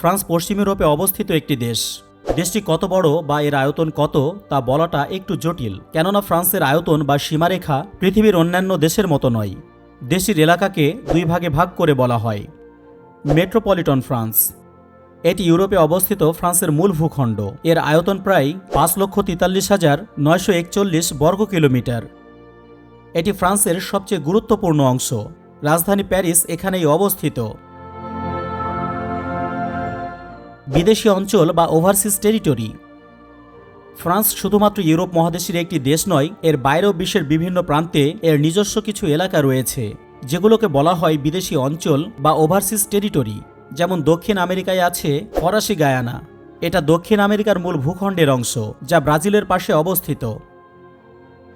France পশ্চিম ইউরোপে অবস্থিত একটি দেশ। দেশটি কত বড় বা এর আয়তন কত তা বলাটা একটু জটিল, কেননা ফ্রান্সের আয়তন বা সীমারেখা পৃথিবীর অন্যান্য দেশের মতো নয়। দেশটির এলাকাকে দুই ভাগে ভাগ করে বলা হয়। Metropolitan France. এটি ইউরোপে অবস্থিত ফ্রান্সের মূল ভূখণ্ড। এর আয়তন প্রায় পাঁচ লক্ষ তেতাল্লিশ হাজার নয়শো একচল্লিশ বর্গ কিলোমিটার। এটি ফ্রান্সের সবচেয়ে গুরুত্বপূর্ণ অংশ। রাজধানী প্যারিস এখানেই অবস্থিত। বিদেশি অঞ্চল বা ওভারসিজ টেরিটরি ফ্রান্স শুধুমাত্র ইউরোপ মহাদেশের একটি দেশ নয়, এর বাইরেও বিশ্বের বিভিন্ন প্রান্তে এর নিজস্ব কিছু এলাকা রয়েছে, যেগুলোকে বলা হয় বিদেশি অঞ্চল বা ওভারসিজ টেরিটরি যেমন দক্ষিণ আমেরিকায় আছে ফরাসি গায়ানা। এটা দক্ষিণ আমেরিকার মূল ভূখণ্ডের অংশ, যা ব্রাজিলের পাশে অবস্থিত।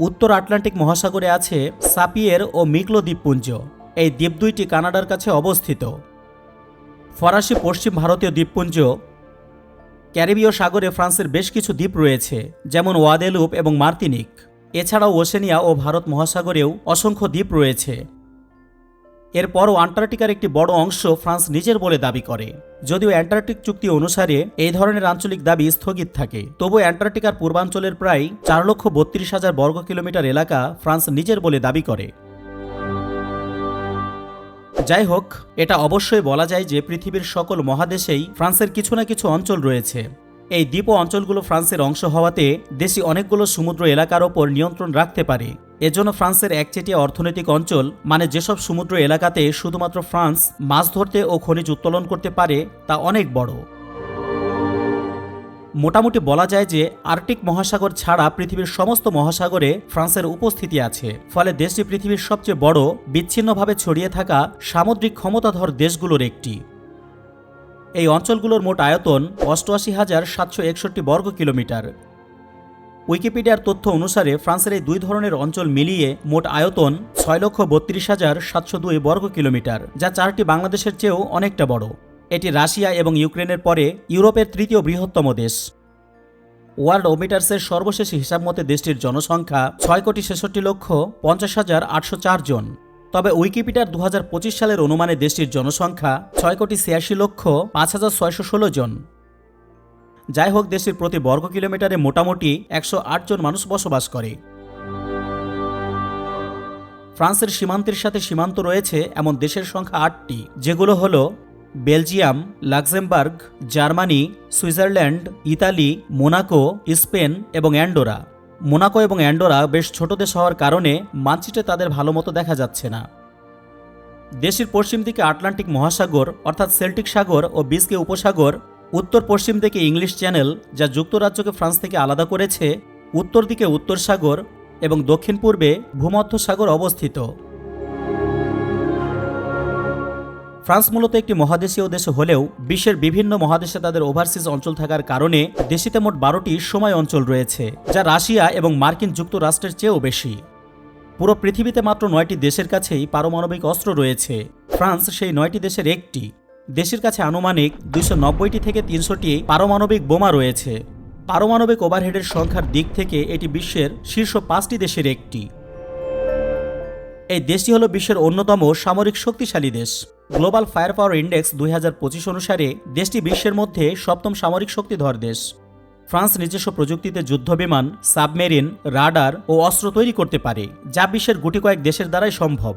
উত্তর আটলান্টিক মহাসাগরে আছে সাপিয়ের ও মিকলো দ্বীপপুঞ্জ। এই দ্বীপ দুইটি কানাডার কাছে অবস্থিত। ফরাসি, পশ্চিম ভারতীয় দ্বীপপুঞ্জ ক্যারিবীয় সাগরে ফ্রান্সের বেশ কিছু দ্বীপ রয়েছে, যেমন ওয়াদেলুপ এবং মার্তিনিক। এছাড়াও ওশেনিয়া ও ভারত মহাসাগরেও অসংখ্য দ্বীপ রয়েছে। এরপরও আন্টার্কটিকার একটি বড় অংশ ফ্রান্স নিজের বলে দাবি করে। যদিও অ্যান্টার্কটিক চুক্তি অনুসারে এই ধরনের আঞ্চলিক দাবি স্থগিত থাকে, তবু অ্যান্টার্কটিকার পূর্বাঞ্চলের প্রায় চার লক্ষ বত্রিশ হাজার বর্গ কিলোমিটার এলাকা ফ্রান্স নিজের বলে দাবি করে। যাই হোক এটা অবশ্যই বলা যায় যে পৃথিবীর সকল মহাদেশেই ফ্রান্সের কিছু না কিছু অঞ্চল রয়েছে। এই দ্বীপ অঞ্চলগুলো ফ্রান্সের অংশ হওয়াতে দেশি অনেকগুলো সমুদ্র এলাকার ওপর নিয়ন্ত্রণ রাখতে পারে। এজন্য ফ্রান্সের একচেটিয়া অর্থনৈতিক অঞ্চল মানে যেসব সমুদ্র এলাকাতে শুধুমাত্র ফ্রান্স মাছ ধরতে ও খনিজ উত্তোলন করতে পারে, তা অনেক বড়। মোটামুটি বলা যায় যে আর্কটিক মহাসাগর ছাড়া পৃথিবীর সমস্ত মহাসাগরে ফ্রান্সের উপস্থিতি আছে। ফলে দেশটি পৃথিবীর সবচেয়ে বড়, বিচ্ছিন্নভাবে ছড়িয়ে থাকা সামুদ্রিক ক্ষমতাধর দেশগুলোর একটি। এই অঞ্চলগুলোর মোট আয়তন অষ্টআশি হাজার সাতশো একষট্টি বর্গ কিলোমিটার। উইকিপিডিয়ার তথ্য অনুসারে ফ্রান্সের এই দুই ধরনের অঞ্চল মিলিয়ে মোট আয়তন ছয় লক্ষ বত্রিশ হাজার সাতশো দুই বর্গ কিলোমিটার, যা চারটি বাংলাদেশের চেয়েও অনেকটা বড়। এটি রাশিয়া এবং ইউক্রেনের পরে ইউরোপের তৃতীয় বৃহত্তম দেশ। ওয়ার্ল্ড ওমিটার্সের সর্বশেষ হিসাব মতে দেশটির জনসংখ্যা ছয় কোটি ছেষট্টি লক্ষ পঞ্চাশ হাজার আটশো জন। তবে উইকিপিডিয়ার দু সালের অনুমানে দেশটির জনসংখ্যা ছয় কোটি ছিয়াশি লক্ষ পাঁচ হাজার ছয়শো ষোলো জন। যাই হোক, দেশটির প্রতি বর্গ কিলোমিটারে মোটামুটি একশো আট জন মানুষ বসবাস করে। ফ্রান্সের সীমান্তের সাথে সীমান্ত রয়েছে এমন দেশের সংখ্যা আটটি, যেগুলো হলো Belgium, Luxembourg, Germany, Switzerland, Italy, Monaco, Spain এবং অ্যান্ডোরা। মোনাকো এবং অ্যান্ডোরা বেশ ছোট দেশ হওয়ার কারণে মানচিত্রে তাদের ভালো মতো দেখা যাচ্ছে না। দেশের পশ্চিম দিকে আটলান্টিক মহাসাগর, অর্থাৎ সেল্টিক সাগর ও বিস্কে উপসাগর, উত্তর পশ্চিম দিকে ইংলিশ চ্যানেল, যা যুক্তরাজ্যকে ফ্রান্স থেকে আলাদা করেছে, উত্তর দিকে উত্তর সাগর এবং দক্ষিণ পূর্বে ভূমধ্য সাগর অবস্থিত। ফ্রান্স মূলত একটি মহাদেশীয় দেশ হলেও বিশ্বের বিভিন্ন মহাদেশে তাদের ওভারসিজ অঞ্চল থাকার কারণে দেশটিতে মোট বারোটি সময় অঞ্চল রয়েছে, যা রাশিয়া এবং মার্কিন যুক্তরাষ্ট্রের চেয়েও বেশি। পুরো পৃথিবীতে মাত্র নয়টি দেশের কাছেই পারমাণবিক অস্ত্র রয়েছে, ফ্রান্স সেই নয়টি দেশের একটি। দেশের কাছে আনুমানিক দুইশো নব্বইটি থেকে তিনশোটি পারমাণবিক বোমা রয়েছে। পারমাণবিক ওভারহেডের সংখ্যার দিক থেকে এটি বিশ্বের শীর্ষ পাঁচটি দেশের একটি। এই দেশটি হল বিশ্বের অন্যতম সামরিক শক্তিশালী দেশ। গ্লোবাল ফায়ার পাওয়ার ইন্ডেক্স দুই হাজার পঁচিশ অনুসারে দেশটি বিশ্বের মধ্যে সপ্তম সামরিক শক্তিধর দেশ। ফ্রান্স নিজস্ব প্রযুক্তিতে যুদ্ধবিমান, সাবমেরিন, রাডার ও অস্ত্র তৈরি করতে পারে, যা বিশ্বের গুটি কয়েক দেশের দ্বারাই সম্ভব।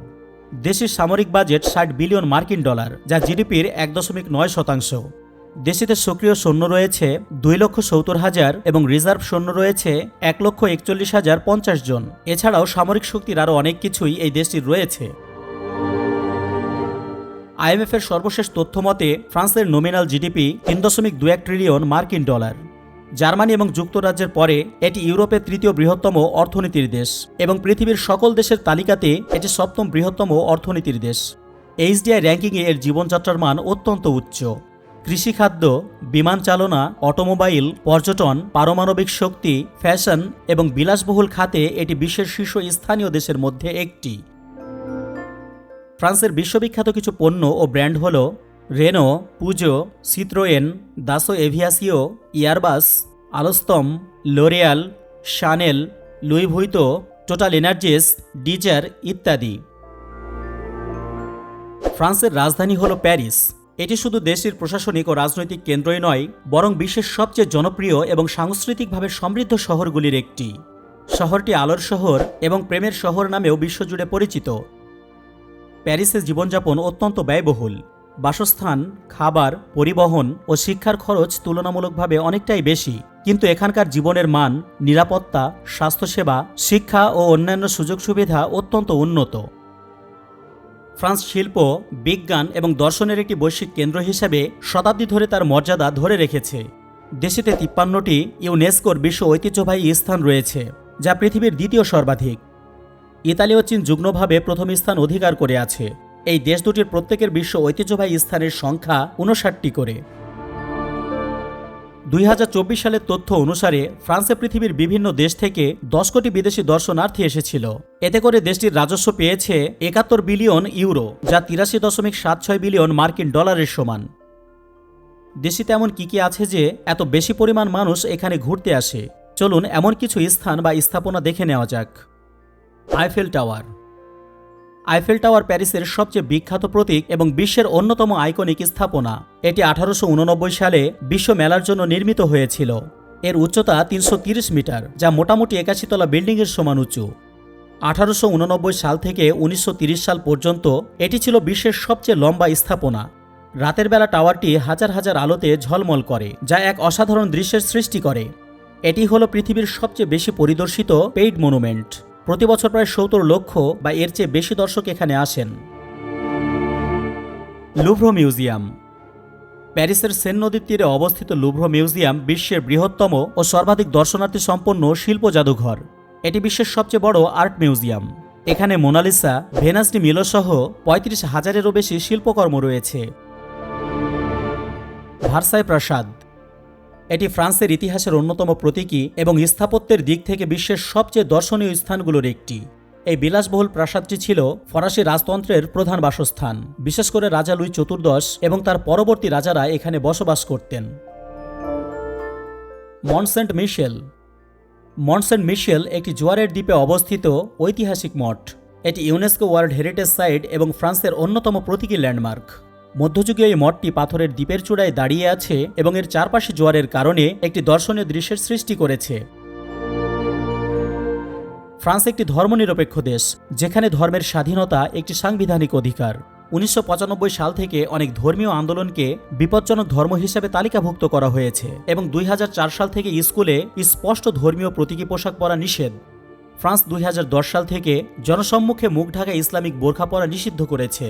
দেশের সামরিক বাজেট ষাট বিলিয়ন মার্কিন ডলার, যা জিডিপির এক দশমিক নয় শতাংশ। দেশটিতে সক্রিয় সৈন্য রয়েছে দুই লক্ষ সত্তর হাজার এবং রিজার্ভ সৈন্য রয়েছে এক লক্ষ একচল্লিশ হাজার পঞ্চাশ জন। এছাড়াও সামরিক শক্তির আরও অনেক কিছুই এই দেশটির রয়েছে। আইএমএফ এর সর্বশেষ তথ্য মতে, ফ্রান্সের নোমিনাল জিডিপি তিন দশমিক দু এক ট্রিলিয়ন মার্কিন ডলার। জার্মানি এবং যুক্তরাজ্যের পরে, এটি ইউরোপের তৃতীয় বৃহত্তম অর্থনীতির দেশ এবং পৃথিবীর সকল দেশের তালিকাতে এটি সপ্তম বৃহত্তম অর্থনীতির দেশ। এইচডিআই র্যাঙ্কিংয়ে এর জীবনযাত্রার মান অত্যন্ত উচ্চ। কৃষিখাদ্য বিমান চালনা, অটোমোবাইল, পর্যটন, পারমাণবিক শক্তি, ফ্যাশন এবং বিলাসবহুল খাতে এটি বিশ্বের শীর্ষ স্থানীয় দেশের মধ্যে একটি। ফ্রান্সের বিশ্ববিখ্যাত কিছু পণ্য ও ব্র্যান্ড হল Renault, Peugeot, Citroen, Dassault Aviation, Airbus, Alstom, L'Oreal, Chanel, Louis Vuitton, Total Energies, desire ইত্যাদি। ফ্রান্সের রাজধানী হল প্যারিস। এটি শুধু দেশটির প্রশাসনিক ও রাজনৈতিক কেন্দ্রই নয়, বরং বিশ্বের সবচেয়ে জনপ্রিয় এবং সাংস্কৃতিকভাবে সমৃদ্ধ শহরগুলির একটি। শহরটি আলোর শহর এবং প্রেমের শহর নামেও বিশ্বজুড়ে পরিচিত। প্যারিসে জীবনযাপন অত্যন্ত ব্যয়বহুল। বাসস্থান, খাবার, পরিবহন ও শিক্ষার খরচ তুলনামূলকভাবে অনেকটাই বেশি। কিন্তু এখানকার জীবনের মান, নিরাপত্তা, স্বাস্থ্যসেবা, শিক্ষা ও অন্যান্য সুযোগ সুবিধা অত্যন্ত উন্নত। ফ্রান্স শিল্প, বিজ্ঞান এবং দর্শনের একটি বৈশ্বিক কেন্দ্র হিসেবে শতাব্দী ধরে তার মর্যাদা ধরে রেখেছে। দেশেতে তিপ্পান্নটি ইউনেস্কোর বিশ্ব ঐতিহ্যবাহী স্থান রয়েছে, যা পৃথিবীর দ্বিতীয় সর্বাধিক। ইতালি ও চীন যুগ্মভাবে প্রথম স্থান অধিকার করে আছে। এই দেশ দুটির প্রত্যেকের বিশ্ব ঐতিহ্যবাহী স্থানের সংখ্যা উনষাটটি করে। দুই হাজার চব্বিশ সালের তথ্য অনুসারে, ফ্রান্সে পৃথিবীর বিভিন্ন দেশ থেকে দশ কোটি বিদেশি দর্শনার্থী এসেছিল। এতে করে দেশটির রাজস্ব পেয়েছে একাত্তর বিলিয়ন ইউরো, যা তিরাশি দশমিক সাত ছয় বিলিয়ন মার্কিন ডলারের সমান। দেশে তেমন কি কি আছে যে, এত বেশি পরিমাণ মানুষ এখানে ঘুরতে আসে? চলুন এমন কিছু স্থান বা স্থাপনা দেখে নেওয়া যাক। Eiffel tower. আইফেল টাওয়ার প্যারিসের সবচেয়ে বিখ্যাত প্রতীক এবং বিশ্বের অন্যতম আইকনিক স্থাপনা। এটি আঠারোশো উননব্বই সালে বিশ্ব মেলার জন্য নির্মিত হয়েছিল। এর উচ্চতা তিনশো মিটার, যা মোটামুটি একাশি তলা বিল্ডিংয়ের সমান উঁচু। আঠারোশো উননব্বই সাল থেকে উনিশশো সাল পর্যন্ত এটি ছিল বিশ্বের সবচেয়ে লম্বা স্থাপনা। রাতের বেলা টাওয়ারটি হাজার হাজার আলোতে ঝলমল করে, যা এক অসাধারণ দৃশ্যের সৃষ্টি করে। এটি হলো পৃথিবীর সবচেয়ে বেশি পরিদর্শিত পেইড মনুমেন্ট। প্রতি বছর প্রায় সত্তর লক্ষ বা এর চেয়ে বেশি দর্শক এখানে আসেন। Louvre museum. প্যারিসের সেন নদীর তীরে অবস্থিত লুভ্রো মিউজিয়াম বিশ্বের বৃহত্তম ও সর্বাধিক দর্শনার্থী সম্পন্ন শিল্প জাদুঘর। এটি বিশ্বের সবচেয়ে বড় আর্ট মিউজিয়াম। এখানে Mona Lisa, Venus de Milo সহ পঁয়ত্রিশ হাজারেরও বেশি শিল্পকর্ম রয়েছে। ভার্সাই প্রাসাদ। এটি ফ্রান্সের ইতিহাসের অন্যতম প্রতীকী এবং স্থাপত্যের দিক থেকে বিশ্বের সবচেয়ে দর্শনীয় স্থানগুলোর একটি। এই বিলাসবহুল প্রাসাদটি ছিল ফরাসি রাজতন্ত্রের প্রধান বাসস্থান, বিশেষ করে রাজা লুই চতুর্দশ এবং তার পরবর্তী রাজারা এখানে বসবাস করতেন। মনসেন্ট মিশেল। মনসেন্ট মিশেল একটি জোয়ারের দ্বীপে অবস্থিত ঐতিহাসিক মঠ। এটি ইউনেস্কো ওয়ার্ল্ড হেরিটেজ সাইট এবং ফ্রান্সের অন্যতম প্রতীকী ল্যান্ডমার্ক। মধ্যযুগীয় এই মঠটি পাথরের দ্বীপের চূড়ায় দাঁড়িয়ে আছে এবং এর চারপাশে জোয়ারের কারণে একটি দর্শনীয় দৃশ্যের সৃষ্টি করেছে। ফ্রান্স একটি ধর্মনিরপেক্ষ দেশ, যেখানে ধর্মের স্বাধীনতা একটি সাংবিধানিক অধিকার। উনিশশো পঁচানব্বই সাল থেকে অনেক ধর্মীয় আন্দোলনকে বিপজ্জনক ধর্ম হিসেবে তালিকাভুক্ত করা হয়েছে এবং দুই হাজার চার সাল থেকে স্কুলে স্পষ্ট ধর্মীয় প্রতীকী পোশাক পরা নিষেধ। ফ্রান্স দুই হাজার দশ সাল থেকে জনসম্মুখে মুখ ঢাকা ইসলামিক বোরখা পরা নিষিদ্ধ করেছে।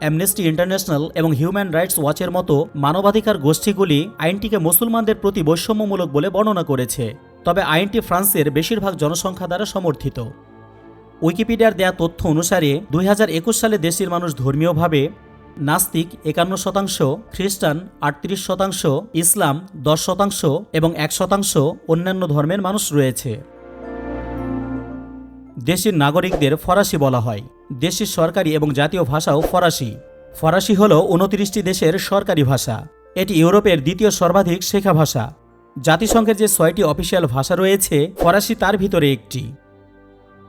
অ্যামনেস্টি ইন্টারন্যাশনাল এবং হিউম্যান রাইটস ওয়াচের মতো মানবাধিকার গোষ্ঠীগুলি আইনটিকে মুসলমানদের প্রতি বৈষম্যমূলক বলে বর্ণনা করেছে। তবে আইনটি ফ্রান্সের বেশিরভাগ জনসংখ্যা দ্বারা সমর্থিত। উইকিপিডিয়ার দেয়া তথ্য অনুসারে দুই হাজার একুশ সালে দেশের মানুষ ধর্মীয়ভাবে নাস্তিক একান্ন শতাংশ, খ্রিস্টান আটত্রিশ শতাংশ, ইসলাম দশ শতাংশ এবং এক শতাংশ অন্যান্য ধর্মের মানুষ রয়েছে। দেশের নাগরিকদের ফরাসি বলা হয়। দেশের সরকারি এবং জাতীয় ভাষাও ফরাসি। ফরাসি হল উনত্রিশটি দেশের সরকারি ভাষা। এটি ইউরোপের দ্বিতীয় সর্বাধিক শেখা ভাষা। জাতিসংঘের যে ছয়টি অফিসিয়াল ভাষা রয়েছে, ফরাসি তার ভিতরে একটি।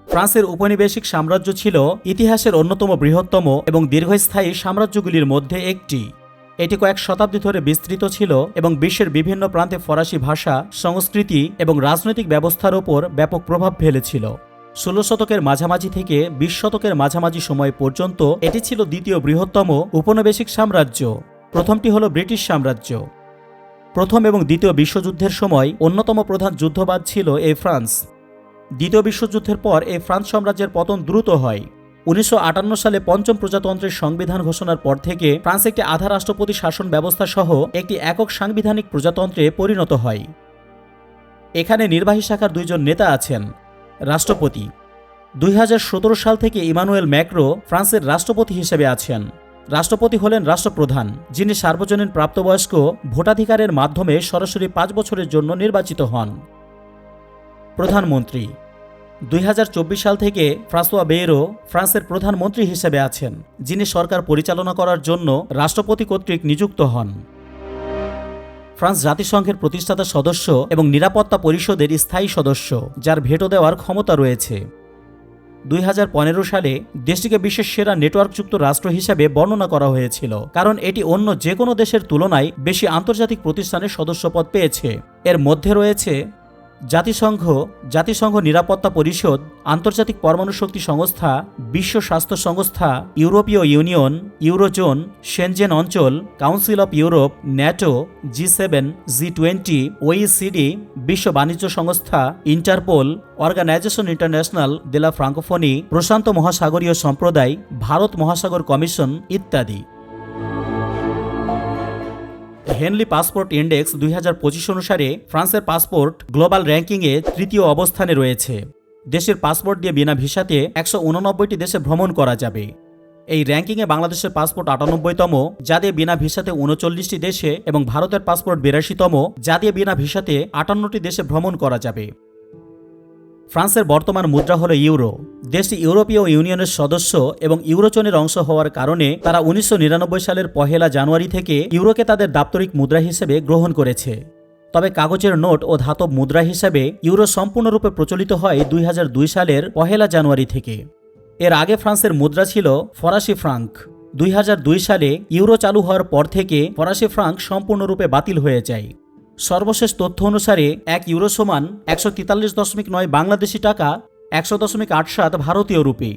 ফ্রান্সের উপনিবেশিক সাম্রাজ্য ছিল ইতিহাসের অন্যতম বৃহত্তম এবং দীর্ঘস্থায়ী সাম্রাজ্যগুলির মধ্যে একটি। এটি কয়েক শতাব্দী ধরে বিস্তৃত ছিল এবং বিশ্বের বিভিন্ন প্রান্তে ফরাসি ভাষা, সংস্কৃতি এবং রাজনৈতিক ব্যবস্থার ওপর ব্যাপক প্রভাব ফেলেছিল। ষোলো শতকের মাঝামাঝি থেকে বিশ শতকের মাঝামাঝি সময় পর্যন্ত এটি ছিল দ্বিতীয় বৃহত্তম উপনিবেশিক সাম্রাজ্য। প্রথমটি হল ব্রিটিশ সাম্রাজ্য। প্রথম এবং দ্বিতীয় বিশ্বযুদ্ধের সময় অন্যতম প্রধান যুদ্ধবাদ ছিল এই ফ্রান্স। দ্বিতীয় বিশ্বযুদ্ধের পর এই ফ্রান্স সাম্রাজ্যের পতন দ্রুত হয়। উনিশশো আটান্ন সালে পঞ্চম প্রজাতন্ত্রের সংবিধান ঘোষণার পর থেকে ফ্রান্স একটি আধা রাষ্ট্রপতি শাসন ব্যবস্থা সহ একটি একক সাংবিধানিক প্রজাতন্ত্রে পরিণত হয়। এখানে নির্বাহী শাখার দুইজন নেতা আছেন। রাষ্ট্রপতি। দুই হাজার সতেরো সাল থেকে ইমানুয়েল ম্যাক্রো ফ্রান্সের রাষ্ট্রপতি হিসেবে আছেন। রাষ্ট্রপতি হলেন রাষ্ট্রপ্রধান, যিনি সার্বজনীন প্রাপ্তবয়স্ক, ভোটাধিকারের মাধ্যমে সরাসরি পাঁচ বছরের জন্য নির্বাচিত হন। প্রধানমন্ত্রী। দুই হাজার চব্বিশ সাল থেকে ফ্রাঁসোয়া বেয়েরো ফ্রান্সের প্রধানমন্ত্রী হিসেবে আছেন, যিনি সরকার পরিচালনা করার জন্য রাষ্ট্রপতি কর্তৃক নিযুক্ত হন। ফ্রান্স জাতিসংঘের প্রতিষ্ঠাতা সদস্য এবং নিরাপত্তা পরিষদের স্থায়ী সদস্য, যার ভেটো দেওয়ার ক্ষমতা রয়েছে। দুই হাজার পনেরো সালে দেশটিকে বিশ্বের সেরা নেটওয়ার্কযুক্ত রাষ্ট্র হিসেবে বর্ণনা করা হয়েছিল, কারণ এটি অন্য যে কোনো দেশের তুলনায় বেশি আন্তর্জাতিক প্রতিষ্ঠানের সদস্যপদ পেয়েছে। এর মধ্যে রয়েছে জাতিসংঘ জাতিসংঘ নিরাপত্তা পরিষদ, আন্তর্জাতিক পরমাণু শক্তি সংস্থা, বিশ্ব স্বাস্থ্য সংস্থা, ইউরোপীয় ইউনিয়ন, ইউরোজোন, সেনজেন অঞ্চল, council of Europe, NATO, G seven, G twenty OECD বিশ্ব বাণিজ্য সংস্থা, Interpol, Organisation Internationale de la Francophonie, প্রশান্ত মহাসাগরীয় সম্প্রদায়, ভারত মহাসাগর কমিশন ইত্যাদি। হেনলি পাসপোর্ট ইন্ডেক্স দুই হাজার পঁচিশ অনুসারে ফ্রান্সের পাসপোর্ট গ্লোবাল র্যাঙ্কিংয়ে তৃতীয় অবস্থানে রয়েছে। দেশের পাসপোর্ট দিয়ে বিনা ভিসাতে একশো উননব্বইটি দেশে ভ্রমণ করা যাবে। এই র্যাঙ্কিংয়ে বাংলাদেশের পাসপোর্ট আটানব্বইতম, যা দিয়ে বিনা ভিসাতে উনচল্লিশটি দেশে এবং ভারতের পাসপোর্ট বিরাশিতম, যা দিয়ে বিনা ভিসাতে আটান্নটি দেশে ভ্রমণ করা যাবে। ফ্রান্সের বর্তমান মুদ্রা হল ইউরো। দেশটি ইউরোপীয় ইউনিয়নের সদস্য এবং ইউরোচনের অংশ হওয়ার কারণে তারা উনিশশো নিরানব্বই সালের পহেলা জানুয়ারি থেকে ইউরোকে তাদের দাপ্তরিক মুদ্রা হিসেবে গ্রহণ করেছে। তবে কাগজের নোট ও ধাতব মুদ্রা হিসেবে ইউরো সম্পূর্ণরূপে প্রচলিত হয় দুই হাজার দুই সালের পহেলা জানুয়ারি থেকে। এর আগে ফ্রান্সের মুদ্রা ছিল ফরাসি ফ্রাঙ্ক। দুই হাজার দুই সালে ইউরো চালু হওয়ার পর থেকে ফরাসি ফ্রাঙ্ক সম্পূর্ণরূপে বাতিল হয়ে যায়। সর্বশেষ তথ্য অনুসারে, এক ইউরো সমান একশো তেতাল্লিশ দশমিক নয় বাংলাদেশি টাকা, একশো দশমিক আট সাত ভারতীয় রুপি।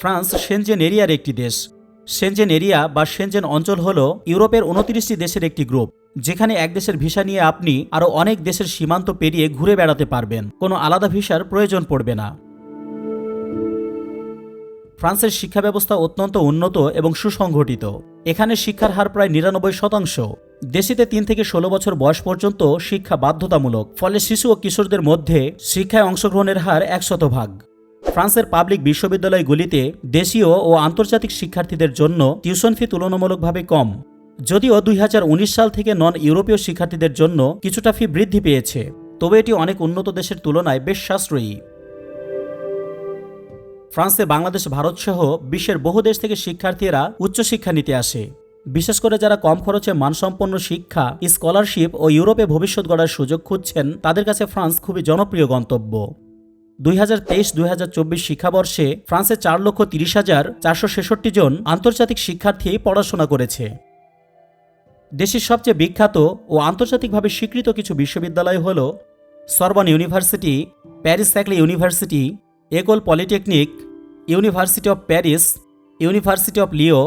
ফ্রান্স সেনজেন এরিয়ার একটি দেশ। সেনজেন এরিয়া বা সেনজেন অঞ্চল হল ইউরোপের উনত্রিশটি দেশের একটি গ্রুপ, যেখানে এক দেশের ভিসা নিয়ে আপনি আরও অনেক দেশের সীমান্ত পেরিয়ে ঘুরে বেড়াতে পারবেন। কোনো আলাদা ভিসার প্রয়োজন পড়বে না। ফ্রান্সের শিক্ষা ব্যবস্থা অত্যন্ত উন্নত এবং সুসংগঠিত। এখানে শিক্ষার হার প্রায় নিরানব্বই শতাংশ। দেশিতে তিন থেকে ষোলো বছর বয়স পর্যন্ত শিক্ষা বাধ্যতামূলক, ফলে শিশু ও কিশোরদের মধ্যে শিক্ষায় অংশগ্রহণের হার এক ভাগ। ফ্রান্সের পাবলিক বিশ্ববিদ্যালয়গুলিতে দেশীয় ও আন্তর্জাতিক শিক্ষার্থীদের জন্য টিউশন ফি তুলনামূলকভাবে কম, যদিও দুই হাজার উনিশ সাল থেকে নন ইউরোপীয় শিক্ষার্থীদের জন্য কিছুটা ফি বৃদ্ধি পেয়েছে, তবে এটি অনেক উন্নত দেশের তুলনায় বেশ সাশ্রয়ী। ফ্রান্সে বাংলাদেশ, ভারতসহ বিশ্বের বহু দেশ থেকে শিক্ষার্থীরা উচ্চশিক্ষা নিতে আসে। বিশেষ করে যারা কম খরচে মানসম্পন্ন শিক্ষা স্কলারশিপ ও ইউরোপে ভবিষ্যৎ গড়ার সুযোগ খুঁজছেন, তাদের কাছে ফ্রান্স খুবই জনপ্রিয় গন্তব্য। দুই হাজার তেইশ দুই হাজার চব্বিশ শিক্ষাবর্ষে ফ্রান্সে চার লক্ষ তিরিশ হাজার চারশো ছেষট্টি জন আন্তর্জাতিক শিক্ষার্থী পড়াশোনা করেছে। দেশের সবচেয়ে বিখ্যাত ও আন্তর্জাতিকভাবে স্বীকৃত কিছু বিশ্ববিদ্যালয় হল Sorbonne University, Paris Saclay University Ecole Polytechnique, University of Paris, University of Lyon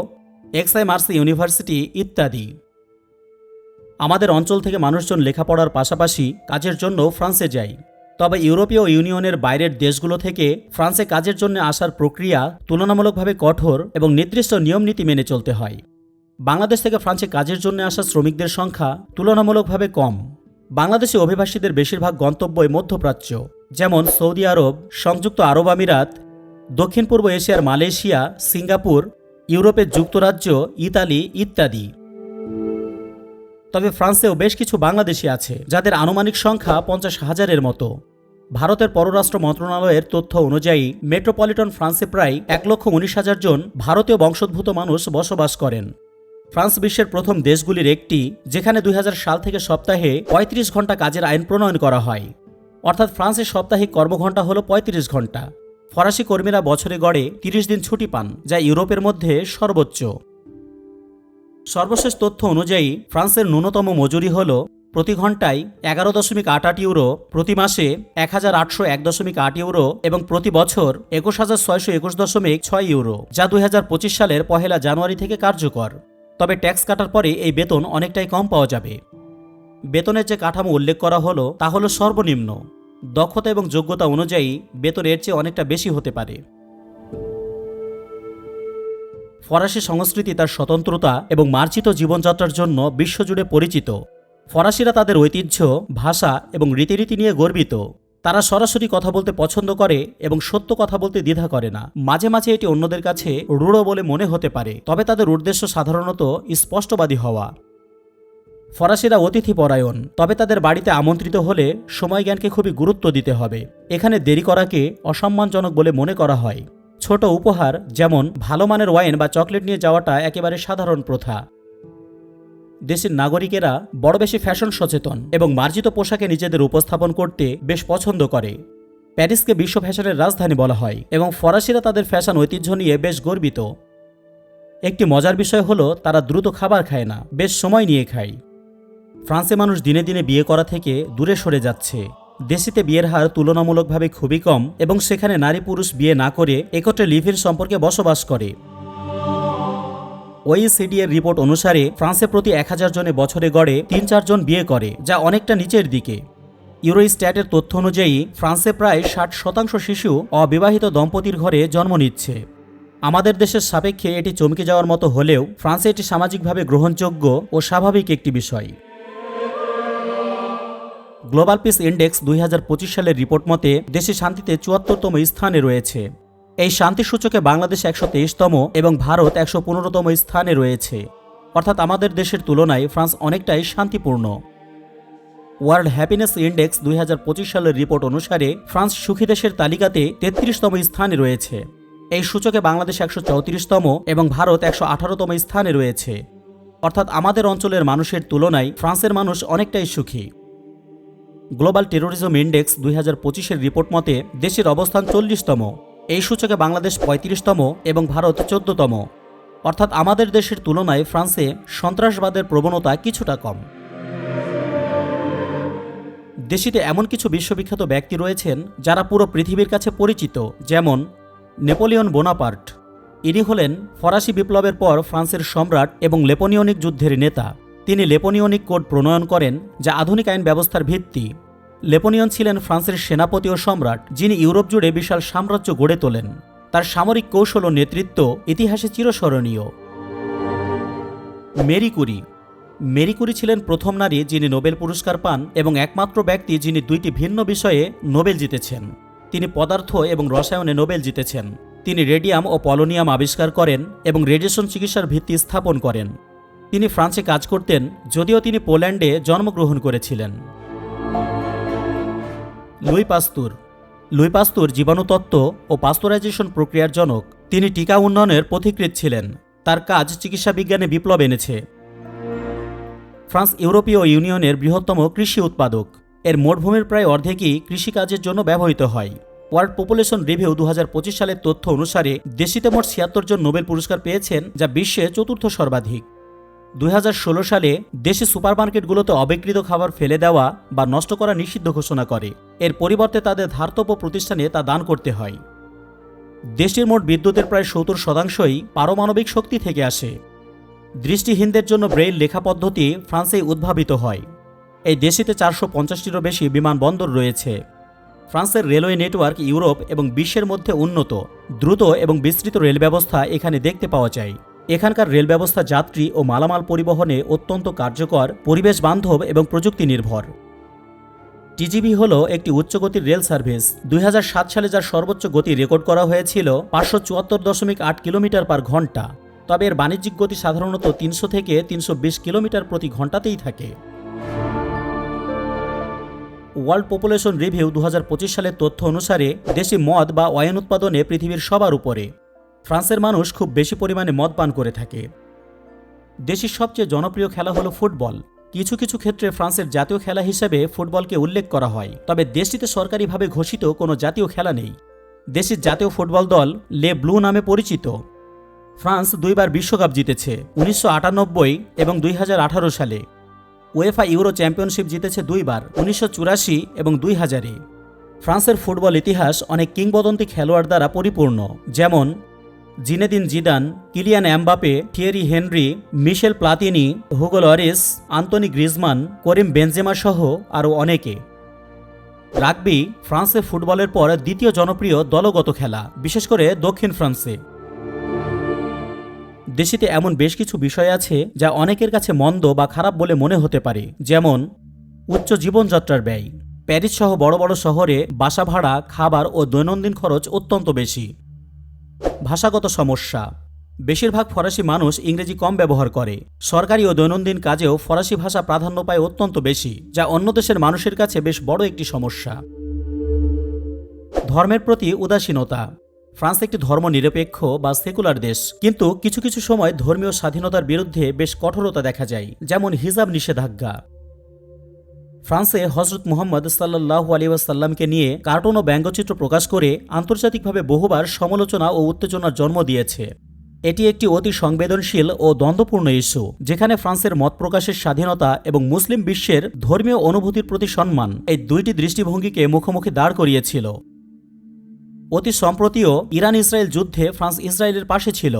Aix Marseille University ইত্যাদি। আমাদের অঞ্চল থেকে মানুষজন লেখাপড়ার পাশাপাশি কাজের জন্য ফ্রান্সে যায়। তবে ইউরোপীয় ইউনিয়নের বাইরের দেশগুলো থেকে ফ্রান্সে কাজের জন্য আসার প্রক্রিয়া তুলনামূলকভাবে কঠোর এবং নির্দিষ্ট নিয়মনীতি মেনে চলতে হয়। বাংলাদেশ থেকে ফ্রান্সে কাজের জন্য আসা শ্রমিকদের সংখ্যা তুলনামূলকভাবে কম। বাংলাদেশি অভিবাসীদের বেশিরভাগ গন্তব্যই মধ্যপ্রাচ্য, যেমন সৌদি আরব, সংযুক্ত আরব আমিরাত, দক্ষিণ পূর্ব এশিয়ার মালয়েশিয়া, সিঙ্গাপুর ইউরোপের যুক্তরাজ্য, ইতালি ইত্যাদি। তবে ফ্রান্সেও বেশ কিছু বাংলাদেশি আছে, যাদের আনুমানিক সংখ্যা পঞ্চাশ হাজারের মতো। ভারতের পররাষ্ট্র মন্ত্রণালয়ের তথ্য অনুযায়ী, মেট্রোপলিটন ফ্রান্সে প্রায় এক লক্ষ উনিশ হাজার জন ভারতীয় বংশোদ্ভূত মানুষ বসবাস করেন। ফ্রান্স বিশ্বের প্রথম দেশগুলির একটি, যেখানে দুই হাজার সাল থেকে সপ্তাহে ৩৫ ঘণ্টা কাজের আইন প্রণয়ন করা হয়। অর্থাৎ ফ্রান্সের সাপ্তাহিক কর্মঘণ্টা হল ৩৫ ঘণ্টা ফরাসি কর্মীরা বছরে গড়ে ৩০ দিন ছুটি পান, যা ইউরোপের মধ্যে সর্বোচ্চ। সর্বশেষ তথ্য অনুযায়ী, ফ্রান্সের ন্যূনতম মজুরি হল প্রতি ঘন্টায় এগারো দশমিক আট আট ইউরো, প্রতি মাসে এক হাজার আটশো এক দশমিক আট ইউরো এবং প্রতি বছর একুশ হাজার ছয়শো একুশ দশমিক ছয় ইউরো, যা দুই হাজার পঁচিশ সালের পহেলা জানুয়ারি থেকে কার্যকর। তবে ট্যাক্স কাটার পরে এই বেতন অনেকটাই কম পাওয়া যাবে। বেতনের যে কাঠামো উল্লেখ করা হলো, তা হলো সর্বনিম্ন। দক্ষতা এবং যোগ্যতা অনুযায়ী বেতন এর চেয়ে অনেকটা বেশি হতে পারে। ফরাসি সংস্কৃতি তার স্বতন্ত্রতা এবং মার্জিত জীবনযাত্রার জন্য বিশ্বজুড়ে পরিচিত। ফরাসিরা তাদের ঐতিহ্য, ভাষা এবং রীতিনীতি নিয়ে গর্বিত। তারা সরাসরি কথা বলতে পছন্দ করে এবং সত্য কথা বলতে দ্বিধা করে না। মাঝে মাঝে এটি অন্যদের কাছে রূঢ় বলে মনে হতে পারে, তবে তাদের উদ্দেশ্য সাধারণত স্পষ্টবাদী হওয়া। ফরাসিরা অতিথি পরায়ণ, তবে তাদের বাড়িতে আমন্ত্রিত হলে সময় জ্ঞানকে খুবই গুরুত্ব দিতে হবে। এখানে দেরি করাকে অসম্মানজনক বলে মনে করা হয়। ছোট উপহার, যেমন ভালো মানের ওয়াইন বা চকলেট নিয়ে যাওয়াটা একেবারে সাধারণ প্রথা। দেশের নাগরিকেরা বড় বেশি ফ্যাশন সচেতন এবং মার্জিত পোশাকে নিজেদের উপস্থাপন করতে বেশ পছন্দ করে। প্যারিসকে বিশ্ব ফ্যাশনের রাজধানী বলা হয় এবং ফরাসিরা তাদের ফ্যাশন ঐতিহ্য নিয়ে বেশ গর্বিত। একটি মজার বিষয় হলো, তারা দ্রুত খাবার খায় না, বেশ সময় নিয়ে খায়। ফ্রান্সে মানুষ দিনে দিনে বিয়ে করা থেকে দূরে সরে যাচ্ছে। দেশিতে বিয়ের হার তুলনামূলকভাবে খুবই কম এবং সেখানে নারী পুরুষ বিয়ে না করে একত্রে লিভ ইন সম্পর্কে বসবাস করে। ওইসিডি এর রিপোর্ট অনুসারে ফ্রান্সে প্রতি এক হাজার জনে বছরে গড়ে তিন চারজন বিয়ে করে, যা অনেকটা নিচের দিকে। ইউরোস্ট্যাটের তথ্য অনুযায়ী, ফ্রান্সে প্রায় ষাট শতাংশ শিশু অবিবাহিত দম্পতির ঘরে জন্ম নিচ্ছে। আমাদের দেশের সাপেক্ষে এটি চমকে যাওয়ার মতো হলেও, ফ্রান্সে এটি সামাজিকভাবে গ্রহণযোগ্য ও স্বাভাবিক একটি বিষয়। গ্লোবাল পিস ইন্ডেক্স দুই হাজার পঁচিশ সালের রিপোর্ট মতে, দেশে শান্তিতে চুয়াত্তরতম স্থানে রয়েছে। এই শান্তি সূচকে বাংলাদেশ একশো তেইশতম এবং ভারত একশো পনেরোতম স্থানে রয়েছে। অর্থাৎ আমাদের দেশের তুলনায় ফ্রান্স অনেকটাই শান্তিপূর্ণ। ওয়ার্ল্ড হ্যাপিনেস ইন্ডেক্স দুই হাজার পঁচিশ সালের রিপোর্ট অনুসারে, ফ্রান্স সুখী দেশের তালিকাতে তেত্রিশতম স্থানে রয়েছে। এই সূচকে বাংলাদেশ একশো চৌত্রিশতম এবং ভারত একশো আঠারোতম স্থানে রয়েছে। অর্থাৎ আমাদের অঞ্চলের মানুষের তুলনায় ফ্রান্সের মানুষ অনেকটাই সুখী। গ্লোবাল টেরোরিজম ইন্ডেক্স দুই হাজার পঁচিশের রিপোর্ট মতে দেশের অবস্থান চল্লিশতম, এই সূচকে বাংলাদেশ পঁয়ত্রিশতম এবং ভারত চোদ্দতম। অর্থাৎ আমাদের দেশের তুলনায় ফ্রান্সে সন্ত্রাসবাদের প্রবণতা কিছুটা কম। দেশটিতে এমন কিছু বিশ্ববিখ্যাত ব্যক্তি রয়েছেন যারা পুরো পৃথিবীর কাছে পরিচিত, যেমন নেপোলিয়ন বোনাপার্ট। ইনি হলেন ফরাসি বিপ্লবের পর ফ্রান্সের সম্রাট এবং লেপোনিয়নিক যুদ্ধের নেতা। তিনি লেপোনিয়নিক কোড প্রণয়ন করেন, যা আধুনিক আইন ব্যবস্থার ভিত্তি। লেপোনিয়ন ছিলেন ফ্রান্সের সেনাপতি ও সম্রাট, যিনি ইউরোপ জুড়ে বিশাল সাম্রাজ্য গড়ে তোলেন। তার সামরিক কৌশল ও নেতৃত্ব ইতিহাসে চিরস্মরণীয়। Marie Curie. ছিলেন প্রথম নারী যিনি নোবেল পুরস্কার পান এবং একমাত্র ব্যক্তি যিনি দুইটি ভিন্ন বিষয়ে নোবেল জিতেছেন। তিনি পদার্থ এবং রসায়নে নোবেল জিতেছেন। তিনি রেডিয়াম ও পলোনিয়াম আবিষ্কার করেন এবং রেডিয়েশন চিকিৎসার ভিত্তি স্থাপন করেন। তিনি ফ্রান্সে কাজ করতেন, যদিও তিনি পোল্যান্ডে জন্মগ্রহণ করেছিলেন। Louis Pasteur. লুই পাস্তুর জীবাণুতত্ত্ব ও পাস্তুরাইজেশন প্রক্রিয়ার জনক। তিনি টিকা উন্নয়নের পথিকৃৎ ছিলেন। তার কাজ চিকিৎসা বিজ্ঞানে বিপ্লব এনেছে। ফ্রান্স ইউরোপীয় ইউনিয়নের বৃহত্তম কৃষি উৎপাদক। এর মোট ভূমির প্রায় অর্ধেকই কৃষিকাজের জন্য ব্যবহৃত হয়। ওয়ার্ল্ড পপুলেশন রিভিউ দু হাজার পঁচিশ সালের তথ্য অনুসারে দেশটিতে মোট ছিয়াত্তর জন নোবেল পুরস্কার পেয়েছেন, যা বিশ্বে চতুর্থ সর্বাধিক। দুই হাজার ষোলো সালে দেশে সুপারমার্কেটগুলোতে অবিকৃত খাবার ফেলে দেওয়া বা নষ্ট করা নিষিদ্ধ ঘোষণা করে। এর পরিবর্তে তাদের ধার্তব্য প্রতিষ্ঠানে তা দান করতে হয়। দেশটির মোট বিদ্যুতের প্রায় সত্তর শতাংশই পারমাণবিক শক্তি থেকে আসে। দৃষ্টিহীনদের জন্য ব্রেইল লেখা পদ্ধতি ফ্রান্সেই উদ্ভাবিত হয়। এই দেশটিতে চারশো পঞ্চাশটিরও বেশি বিমানবন্দর রয়েছে। ফ্রান্সের রেলওয়ে নেটওয়ার্ক ইউরোপ এবং বিশ্বের মধ্যে উন্নত, দ্রুত এবং বিস্তৃত রেল ব্যবস্থা এখানে দেখতে পাওয়া যায়। এখানকার রেল ব্যবস্থা যাত্রী ও মালামাল পরিবহনে অত্যন্ত কার্যকর পরিবেশ বান্ধব এবং প্রযুক্তি নির্ভর টিজিভি হল একটি উচ্চগতির রেল সার্ভিস। দুই হাজার সাত সালে যার সর্বোচ্চ গতি রেকর্ড করা হয়েছিল পাঁচশো চুয়াত্তর দশমিক আট কিলোমিটার পার ঘণ্টা। তবে এর বাণিজ্যিক গতি সাধারণত তিনশো থেকে তিনশো বিশ কিলোমিটার প্রতি ঘন্টাতেই থাকে। ওয়ার্ল্ড পপুলেশন রিভিউ দু হাজার পঁচিশ সালের তথ্য অনুসারে দেশি মদ বা ওয়াইন উৎপাদনে পৃথিবীর সবার উপরে। ফ্রান্সের মানুষ খুব বেশি পরিমাণে মদ পান করে থাকে। দেশের সবচেয়ে জনপ্রিয় খেলা হলো ফুটবল। কিছু কিছু ক্ষেত্রে ফ্রান্সের জাতীয় খেলা হিসেবে ফুটবলকে উল্লেখ করা হয়, তবে দেশটিতে সরকারিভাবে ঘোষিত কোনো জাতীয় খেলা নেই। দেশের জাতীয় ফুটবল দল লে ব্লু নামে পরিচিত। ফ্রান্স দুইবার বিশ্বকাপ জিতেছে, উনিশশো আটানব্বই এবং দুই হাজার আঠারো সালে। ওয়েফা ইউরো চ্যাম্পিয়নশিপ জিতেছে দুইবার, উনিশশো চুরাশি এবং দুই হাজারে। ফ্রান্সের ফুটবল ইতিহাস অনেক কিংবদন্তি খেলোয়াড় দ্বারা পরিপূর্ণ, যেমন Zinedine Zidane, Kylian Mbappe Thierry Henry, Michel Platini, Hugo Lloris, Antoine Griezmann, Karim Benzema সহ আরও অনেকে। রাগবি, ফ্রান্সে ফুটবলের পর দ্বিতীয় জনপ্রিয় দলগত খেলা, বিশেষ করে দক্ষিণ ফ্রান্সে। দেশিতে এমন বেশ কিছু বিষয় আছে যা অনেকের কাছে মন্দ বা খারাপ বলে মনে হতে পারে, যেমন উচ্চ জীবনযাত্রার ব্যয়। প্যারিস সহ বড় বড় শহরে বাসা ভাড়া, খাবার ও দৈনন্দিন খরচ অত্যন্ত বেশি। ভাষাগত সমস্যা। বেশিরভাগ ফরাসি মানুষ ইংরেজি কম ব্যবহার করে। সরকারি ও দৈনন্দিন কাজেও ফরাসি ভাষা প্রাধান্য পায় অত্যন্ত বেশি, যা অন্য দেশের মানুষের কাছে বেশ বড় একটি সমস্যা। ধর্মের প্রতি উদাসীনতা। ফ্রান্স একটি ধর্মনিরপেক্ষ বা সেকুলার দেশ, কিন্তু কিছু কিছু সময় ধর্মীয় স্বাধীনতার বিরুদ্ধে বেশ কঠোরতা দেখা যায়, যেমন হিজাব নিষেধাজ্ঞা। ফ্রান্সে হজরত মুহাম্মদ সাল্লাহ আলিউসাল্লামকে নিয়ে কার্টুন ও ব্যঙ্গচিত্র প্রকাশ করে আন্তর্জাতিকভাবে বহুবার সমালোচনা ও উত্তেজনার জন্ম দিয়েছে। এটি একটি অতি সংবেদনশীল ও দ্বন্দ্বপূর্ণ ইস্যু, যেখানে ফ্রান্সের মত প্রকাশের স্বাধীনতা এবং মুসলিম বিশ্বের ধর্মীয় অনুভূতির প্রতি সম্মান এই দুইটি দৃষ্টিভঙ্গিকে মুখোমুখি দাঁড় করিয়েছিল। অতি সম্প্রতিও ইরান ইসরায়েল যুদ্ধে ফ্রান্স ইসরায়েলের পাশে ছিল।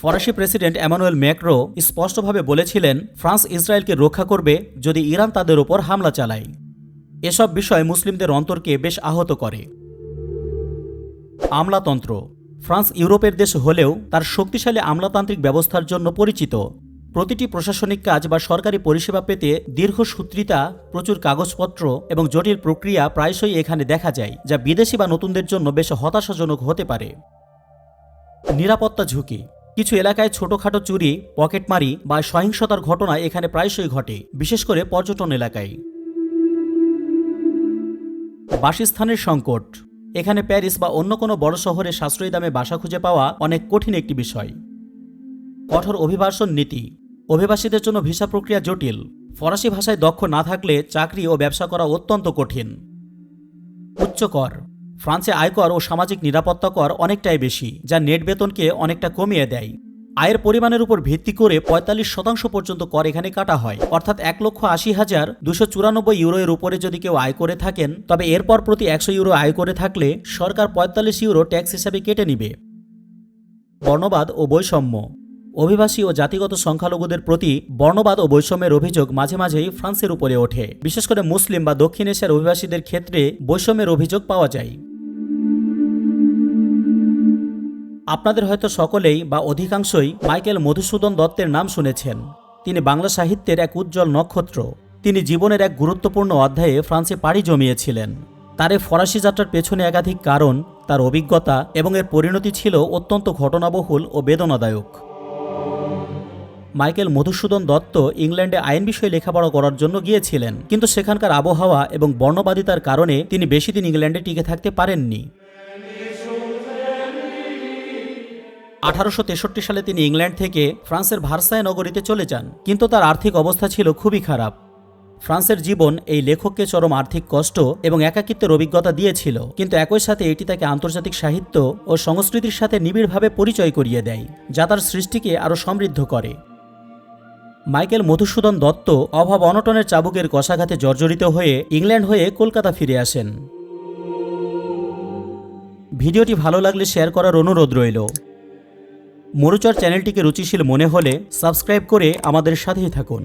ফরাসি প্রেসিডেন্ট এমানুয়েল ম্যাক্রো স্পষ্টভাবে বলেছিলেন, ফ্রান্স ইসরায়েলকে রক্ষা করবে যদি ইরান তাদের ওপর হামলা চালায়। এসব বিষয় মুসলিমদের অন্তরকে বেশ আহত করে। আমলাতন্ত্র। ফ্রান্স ইউরোপের দেশ হলেও তার শক্তিশালী আমলাতান্ত্রিক ব্যবস্থার জন্য পরিচিত। প্রতিটি প্রশাসনিক কাজ বা সরকারি পরিষেবা পেতে দীর্ঘসূত্রিতা প্রচুর কাগজপত্র এবং জটিল প্রক্রিয়া প্রায়শই এখানে দেখা যায়, যা বিদেশি বা নতুনদের জন্য বেশ হতাশাজনক হতে পারে। নিরাপত্তা ঝুঁকি। কিছু এলাকায় ছোটখাটো চুরি পকেটমারি বা সহিংসতার ঘটনা এখানে প্রায়শই ঘটে, বিশেষ করে পর্যটন এলাকায়। বাসস্থানের সংকট। এখানে প্যারিস বা অন্য কোনো বড় শহরে সাশ্রয়ী দামে বাসা খুঁজে পাওয়া অনেক কঠিন একটি বিষয়। কঠোর অভিবাসন নীতি। অভিবাসীদের জন্য ভিসা প্রক্রিয়া জটিল। ফরাসি ভাষায় দক্ষ না থাকলে চাকরি ও ব্যবসা করা অত্যন্ত কঠিন। উচ্চ কর ফ্রান্সে আয়কর ও সামাজিক নিরাপত্তা কর অনেকটাই বেশি, যা নেট বেতনকে অনেকটা কমিয়ে দেয়। আয়ের পরিমাণের উপর ভিত্তি করে পঁয়তাল্লিশ শতাংশ পর্যন্ত কর এখানে কাটা হয়। অর্থাৎ এক লক্ষ আশি হাজার দুশো চুরানব্বই ইউরো এর উপরে যদি কেউ আয় করে থাকেন, তবে এরপর প্রতি একশো ইউরো আয় করে থাকলে সরকার পঁয়তাল্লিশ ইউরো ট্যাক্স হিসাবে কেটে নিবে। বর্ণবাদ ও বৈষম্য। অভিবাসী ও জাতিগত সংখ্যালঘুদের প্রতি বর্ণবাদ ও বৈষম্যের অভিযোগ মাঝে মাঝেই ফ্রান্সের উপরে ওঠে। বিশেষ করে মুসলিম বা দক্ষিণ এশিয়ার অভিবাসীদের ক্ষেত্রে বৈষম্যের অভিযোগ পাওয়া যায়। আপনাদের হয়তো সকলেই বা অধিকাংশই মাইকেল মধুসূদন দত্তের নাম শুনেছেন। তিনি বাংলা সাহিত্যের এক উজ্জ্বল নক্ষত্র। তিনি জীবনের এক গুরুত্বপূর্ণ অধ্যায়ে ফ্রান্সে পাড়ি জমিয়েছিলেন। তার এই ফরাসি যাত্রার পেছনে একাধিক কারণ, তার অভিজ্ঞতা এবং এর পরিণতি ছিল অত্যন্ত ঘটনাবহুল ও বেদনাদায়ক। মাইকেল মধুসূদন দত্ত ইংল্যান্ডে আইন বিষয়ে লেখাপড়া করার জন্য গিয়েছিলেন, কিন্তু সেখানকার আবহাওয়া এবং বর্ণবাদিতার কারণে তিনি বেশি দিন ইংল্যান্ডে টিকে থাকতে পারেননি। আঠারোশো তেষট্টি সালে তিনি ইংল্যান্ড থেকে ফ্রান্সের ভার্সায় নগরীতে চলে যান, কিন্তু তার আর্থিক অবস্থা ছিল খুবই খারাপ। ফ্রান্সের জীবন এই লেখককে চরম আর্থিক কষ্ট এবং একাকিত্বের অভিজ্ঞতা দিয়েছিল, কিন্তু একই সাথে এটি তাকে আন্তর্জাতিক সাহিত্য ও সংস্কৃতির সাথে নিবিড়ভাবে পরিচয় করিয়ে দেয়, যা তার সৃষ্টিকে আরও সমৃদ্ধ করে। মাইকেল মধুসূদন দত্ত অভাব অনটনের চাবুকের কষাঘাতে জর্জরিত হয়ে ইংল্যান্ড হয়ে কলকাতা ফিরে আসেন। ভিডিওটি ভালো লাগলে শেয়ার করার অনুরোধ রইল। মরুচর চ্যানেলটিকে রুচিশীল মনে হলে সাবস্ক্রাইব করে আমাদের সাথেই থাকুন।